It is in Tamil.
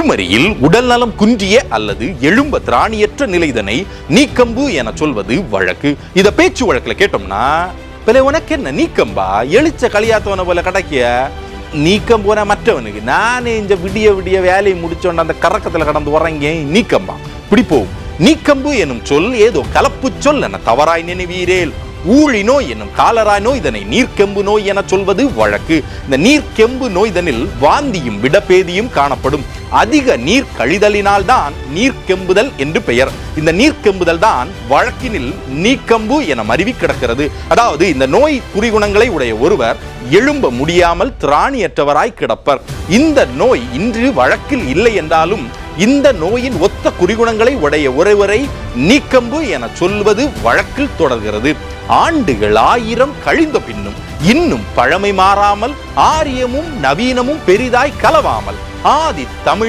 குமரியில் உடல்நலம் குன்றிய அல்லது எழும்ப திராணியற்ற நிலைதனை நீக்கம்பு என சொல்வது வழக்கு. இத பேச்சு வழக்குல கேட்டோம்னா பிள்ளை உனக்கு என்ன நீக்கம்பா? எழுச்ச களியாத்தவன போல கிடைக்கிய நீக்கம் போன மற்றவனுக்கு. நானே இந்த விடிய விடிய வேலையை முடிச்சோண்ட அந்த கறக்கத்துல கடந்து உறங்க நீக்கம்பா. இப்படி போகும் நீக்கம்பு எனும் சொல் ஏதோ கலப்பு சொல் என தவறாய் நினைவீரேல். ஊழி நோய் என்னும் காலரா நோய் இதனை நீர்க்கெம்பு நோய் என சொல்வது வழக்கு. இந்த நீர்க்கெம்பு நோய்தனில் வாந்தியும் விடப்பேதியும் காணப்படும். அதிக நீர் கழிதலினால் தான் நீர்க்கெம்புதல் என்று பெயர். இந்த நீர்க்கெம்புதல் தான் வழக்கினில் நீக்கம்பு என மருவி கிடக்கிறது. அதாவது இந்த நோய் குறிகுணங்களை உடைய ஒருவர் எழும்ப முடியாமல் திராணியற்றவராய் கிடப்பர். இந்த நோய் இன்று வழக்கில் இல்லை என்றாலும் இந்த நோயின் ஒத்த குறிகுணங்களை உடைய ஒருவரை நீக்கம்பு என சொல்வது வழக்கில் தொடர்கிறது. ஆண்டுகள் ஆயிரம் கழிந்த பின்னும் இன்னும் பழமை மாறாமல் ஆரியமும் நவீனமும் பெரிதாய் கலவாமல் ஆதி தமிழ்